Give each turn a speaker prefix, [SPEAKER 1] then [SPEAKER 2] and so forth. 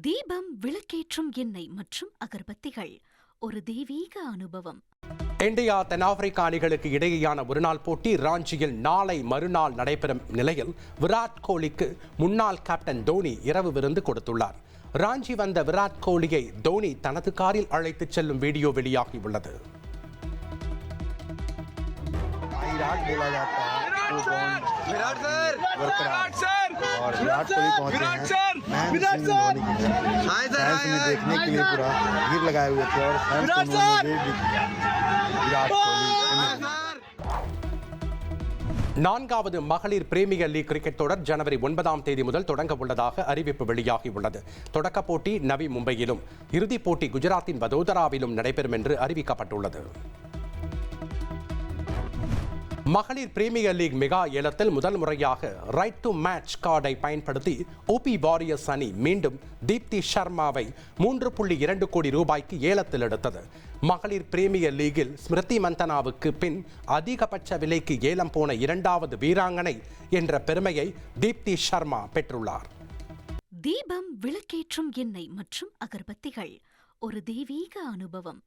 [SPEAKER 1] தீபம் விளக்கேற்றும் எண்ணெய் மற்றும் அகர்பத்திகள். ஒரு தெய்வீக அனுபவம்.
[SPEAKER 2] இந்தியா தென்னாப்பிரிக்கா அணிகளுக்கு இடையேயான ஒருநாள் போட்டி ராஞ்சியில் நாளை மறுநாள் நடைபெறும் நிலையில் விராட் கோலிக்கு முன்னாள் கேப்டன் தோனி இரவு விருந்து கொடுத்துள்ளார். ராஞ்சி வந்த விராட் கோலியை தோனி தனது காரில் அழைத்துச் செல்லும் வீடியோ வெளியாகியுள்ளது.
[SPEAKER 3] विराट बोला जाता है वो बॉन्ड
[SPEAKER 4] विराट सर
[SPEAKER 3] बरकरार
[SPEAKER 4] विराट सर
[SPEAKER 3] और विराट कोहली पहुंचे
[SPEAKER 4] विराट
[SPEAKER 3] हैं
[SPEAKER 4] सर
[SPEAKER 3] महेंद्र
[SPEAKER 4] विराट
[SPEAKER 3] सिंह
[SPEAKER 4] सर
[SPEAKER 3] धोनी के घर।
[SPEAKER 4] हाय सर
[SPEAKER 3] फैंस
[SPEAKER 4] हाय
[SPEAKER 3] उन्हें
[SPEAKER 4] हाय
[SPEAKER 3] देखने के लिए पूरा भीड़ लगाए हुए थे और फैंस
[SPEAKER 4] विराट
[SPEAKER 3] को
[SPEAKER 4] सर!
[SPEAKER 3] उन्होंने वेट भी किया विराट कोहली
[SPEAKER 4] सर
[SPEAKER 2] நான்காவது மகளிர் பிரீமியர் லீக் கிரிக்கெட் தொடர் ஜனவரி ஒன்பதாம் தேதி முதல் தொடங்க உள்ளதாக அறிவிப்பு வெளியாகியுள்ளது தொடக்கப் போட்டி நவி மும்பையிலும் இறுதிப் போட்டி குஜராத்தின் வதோதராவிலும் நடைபெறும் என்று அறிவிக்கப்பட்டுள்ளது மகளிர் பிரீமியர் லீக் மெகா ஏலத்தில் முதல் முறையாக ரைட் டு மேட்ச் கார்டை பயன்படுத்தி ஓபி வாரியர்ஸ் அணி மீண்டும் தீப்தி சர்மாவை மூன்று புள்ளி இரண்டு கோடி ரூபாய்க்கு ஏலத்தில் எடுத்தது. மகளிர் பிரீமியர் லீகில் ஸ்மிருதி மந்தனாவுக்கு பின் அதிகபட்ச விலைக்கு ஏலம் போன இரண்டாவது வீராங்கனை என்ற பெருமையை தீப்தி சர்மா பெற்றுள்ளார்.
[SPEAKER 1] தீபம் விளக்கேற்றும் எண்ணெய் மற்றும் அகர்பத்திகள் ஒரு தெய்வீக அனுபவம்.